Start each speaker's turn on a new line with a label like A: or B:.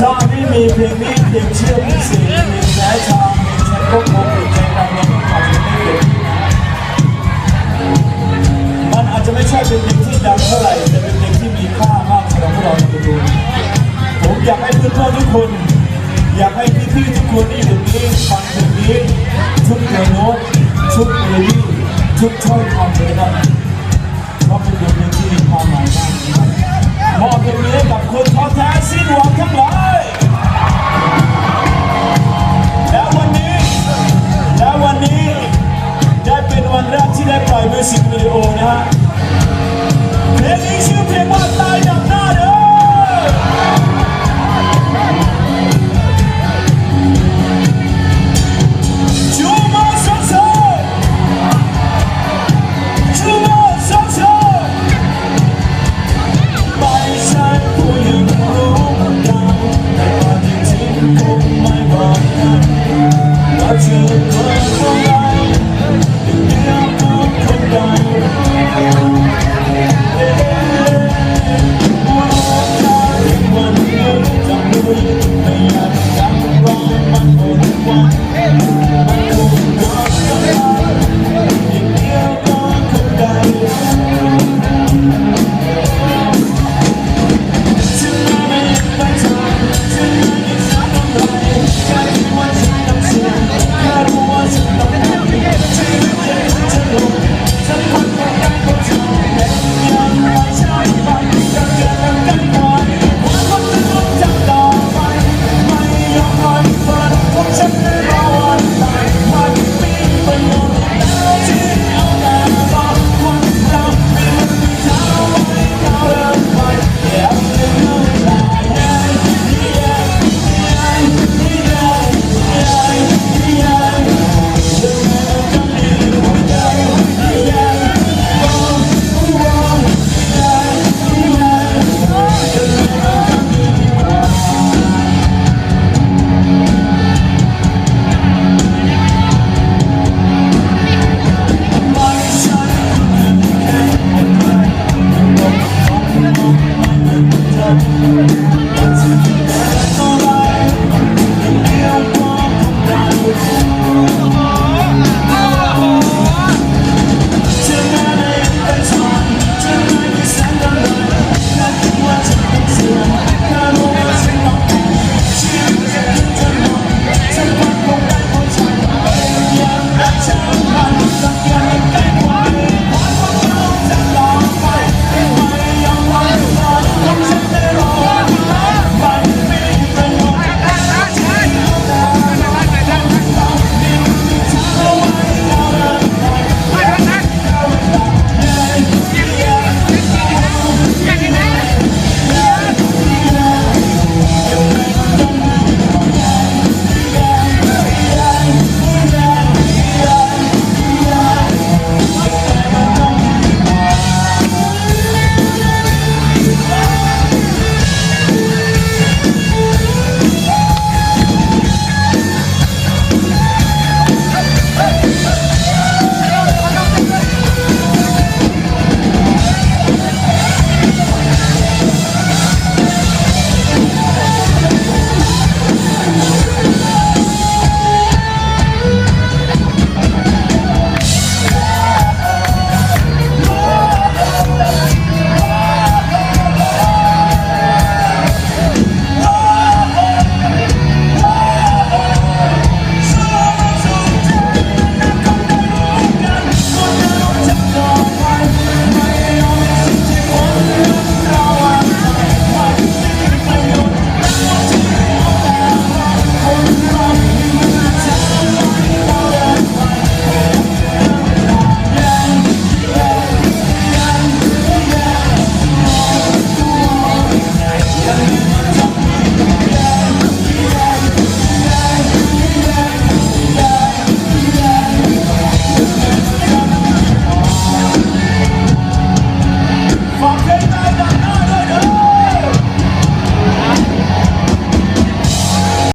A: ชาที่มีเพลงนี้เพลงเชื่อพิเศษเพลงแท้ชาเพลงฉันก็คงติดใจดังแล้วก็ขอจะไม่เกิดมันอาจจะไม่ใช่เป็นเพลงที่ดังเท่าไหร่แต่เป็นเพลงที่มีค่ามากสำหรับพวกเราในตัวผมอยากให้เพื่อนๆทุกคน อยากให้พี่ๆทุกคนที่อยู่นี้ฟังเพลงนี้ทุกเนื้อโน้ตทุกเมโลดี้ทุกถ้อยคำเลยนะครับเพราะเป็นบทเพลงที่มีความหมายมาก to